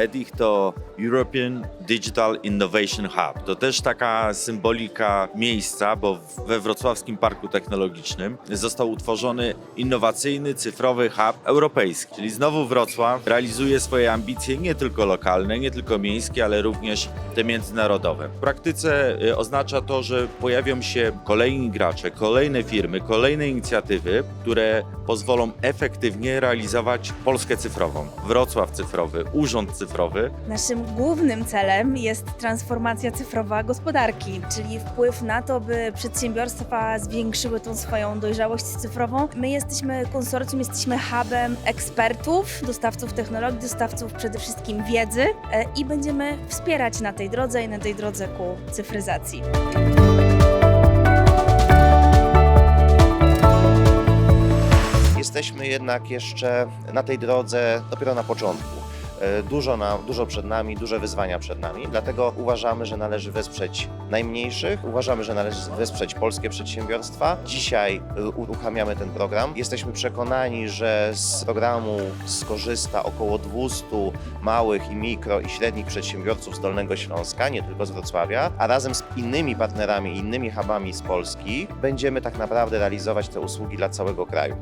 EDIH to European Digital Innovation Hub. To też taka symbolika miejsca, bo we Wrocławskim Parku Technologicznym został utworzony innowacyjny cyfrowy hub europejski. Czyli znowu Wrocław realizuje swoje ambicje nie tylko lokalne, nie tylko miejskie, ale również te międzynarodowe. W praktyce y, oznacza to, że pojawią się kolejni gracze, kolejne firmy, kolejne inicjatywy, które pozwolą efektywnie realizować Polskę cyfrową, Wrocław cyfrowy, Urząd cyfrowy. Naszym głównym celem jest transformacja cyfrowa gospodarki, czyli wpływ na to, by przedsiębiorstwa zwiększyły tą swoją dojrzałość cyfrową. My jesteśmy konsorcjum, jesteśmy hubem ekspertów, dostawców technologii, dostawców przede wszystkim wiedzy e, i będziemy wspierać na tej drodze i na tej drodze ku cyfryzacji. Jesteśmy jednak jeszcze na tej drodze dopiero na początku. E, Dużo, na, dużo przed nami, duże wyzwania przed nami, dlatego uważamy, że należy wesprzeć najmniejszych, uważamy, że należy wesprzeć polskie przedsiębiorstwa. Dzisiaj e, uruchamiamy ten program. Jesteśmy przekonani, że z programu skorzysta około 200 małych i mikro i średnich przedsiębiorców z Dolnego Śląska, nie tylko z Wrocławia, a razem z innymi partnerami, innymi hubami z Polski będziemy tak naprawdę realizować te usługi dla całego kraju.